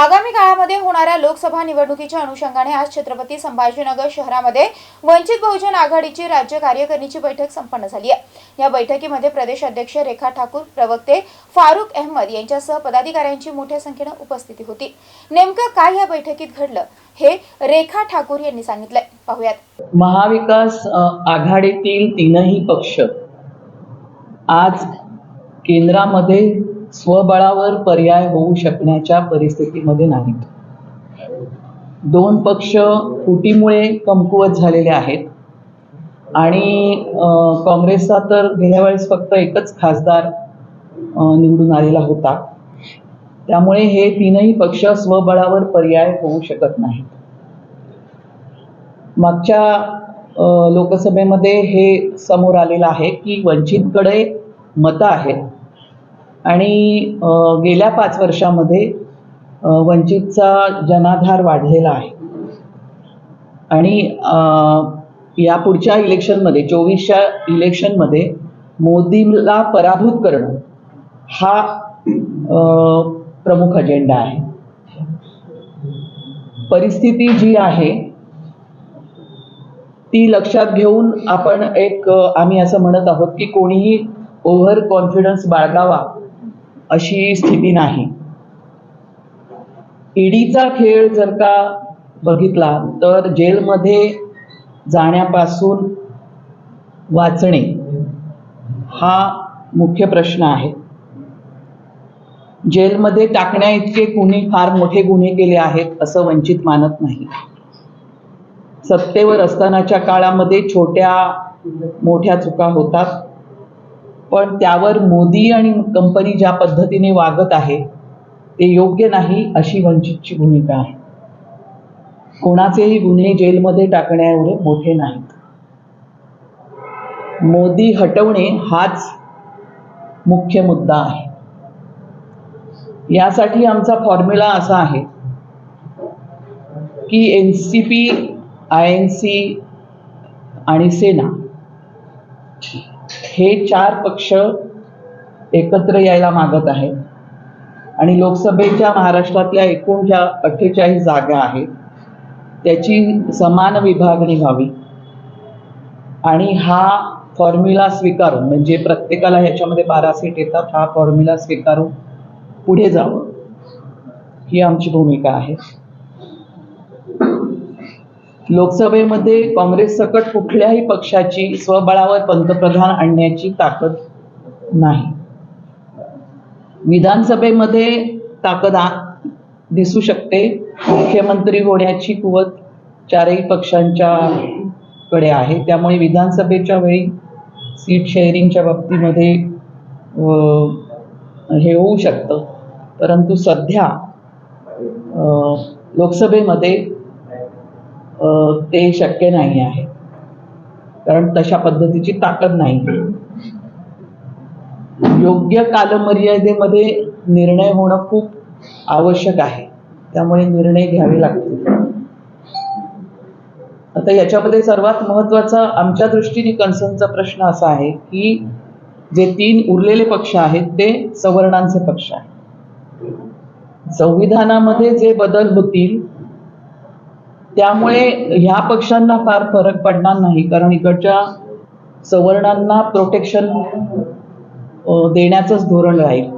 आगामी काळामध्ये होणाऱ्या लोकसभा निवडणुकीच्या अनुषंगाने आज छत्रपती संभाजीनगर शहरामध्ये वंचित बहुजन आघाडीची राज्य कार्यकारिणीची बैठक संपन्न झाली आहे. या बैठकीमध्ये प्रदेश अध्यक्ष रेखा ठाकूर प्रवक्ते फारुख अहमद यांच्यासह पदाधिकाऱ्यांची मोठ्या संख्येनं उपस्थिती होती. नेमकं काय या बैठकीत घडलं हे रेखा ठाकूर यांनी सांगितलंय. पाहुयात. महाविकास आघाडीतील तीनही पक्ष आज केंद्रामध्ये स्वबळावर पर्याय होऊ शकण्याच्या परिस्थितीमध्ये नाहीत. दोन पक्ष फुटीमुळे कमकुवत झालेले आहेत. आणि काँग्रेसचा तर गेल्या वेळेस फक्त एकच खासदार निवडून आलेला होता. त्यामुळे हे तीनही पक्ष स्वबळावर पर्याय होऊ शकत नाहीत. मागच्या लोकसभेमध्ये हे समोर आलेलं आहे की वंचितकडे मतं आहेत. आणि गेल्या पाच वर्षामध्ये वंचितचा जनाधार वाढलेला आहे. आणि या पुढच्या इलेक्शनमध्ये चोवीसच्या इलेक्शनमध्ये मोदीला पराभूत करणं हा प्रमुख अजेंडा आहे. परिस्थिती जी आहे ती लक्षात घेऊन आपण एक आम्ही असं म्हणत आहोत की कोणीही ओव्हर कॉन्फिडन्स बाळगावा. अशी स्थिती नाही. ईडीचा खेळ जर का बघितला तर जेलमध्ये जाण्यापासून वाचणे हा मुख्य प्रश्न आहे. जेलमध्ये टाकण्या इतके कुणी फार मोठे गुन्हे केले आहेत असं वंचित मानत नाही. सत्तेवर असतानाच्या काळामध्ये छोट्या मोठ्या चुका होतात. पण त्यावर मोदी आणि कंपनी ज्या पद्धतीने वागत आहे ते योग्य नाही अशी वंचितची भूमिका आहे. कोणाचेही गुन्हे जेलमध्ये टाकण्या एवढे मोठे नाहीत. मोदी हटवणे हाच मुख्य मुद्दा आहे. यासाठी आमचा फॉर्म्युला असा आहे की N C P I N C आणि सेना हे चार पक्ष एकत्र यायला मागत आहेत. आणि लोकसभेच्या महाराष्ट्रातल्या एकूण ज्या अठ्ठेचाळीस जागा आहेत. त्याची समान विभागणी व्हावी. आणि हा फॉर्म्युला स्वीकारून म्हणजे प्रत्येकाला ह्याच्यामध्ये बारा सीट येतात हा फॉर्म्युला स्वीकारून पुढे जावं ही आमची भूमिका आहे. लोकसभेमध्ये काँग्रेस सकट कुठल्याही पक्षाची स्वबळावर पंतप्रधान आणण्याची ताकद नाही. विधानसभेमध्ये ताकद दिसू शकते. मुख्यमंत्री होण्याची कुवत चारही पक्षांच्या कडे आहे. त्यामुळे विधानसभेच्या वेळी सीट शेअरिंगच्या बाबतीमध्ये हे होऊ शकतं. परंतु सध्या लोकसभेमध्ये ते शक्य नाही आहे. कारण तशा पद्धतीची ताकद नाही. योग्य कालमर्यादेमध्ये निर्णय होणं खूप आवश्यक आहे. त्यामुळे निर्णय घ्यावे लागतील. आता याच्यामध्ये सर्वात महत्त्वाचा आमच्या दृष्टीने कन्सर्नचा प्रश्न असा आहे की जे तीन उरलेले पक्ष आहेत ते सवर्णांचे पक्ष आहेत. संविधानामध्ये जे बदल होतील त्यामुळे ह्या पक्षांना फार फरक पडणार नाही कारण इकडच्या सवर्णांना प्रोटेक्शन देण्याचंच धोरण राहील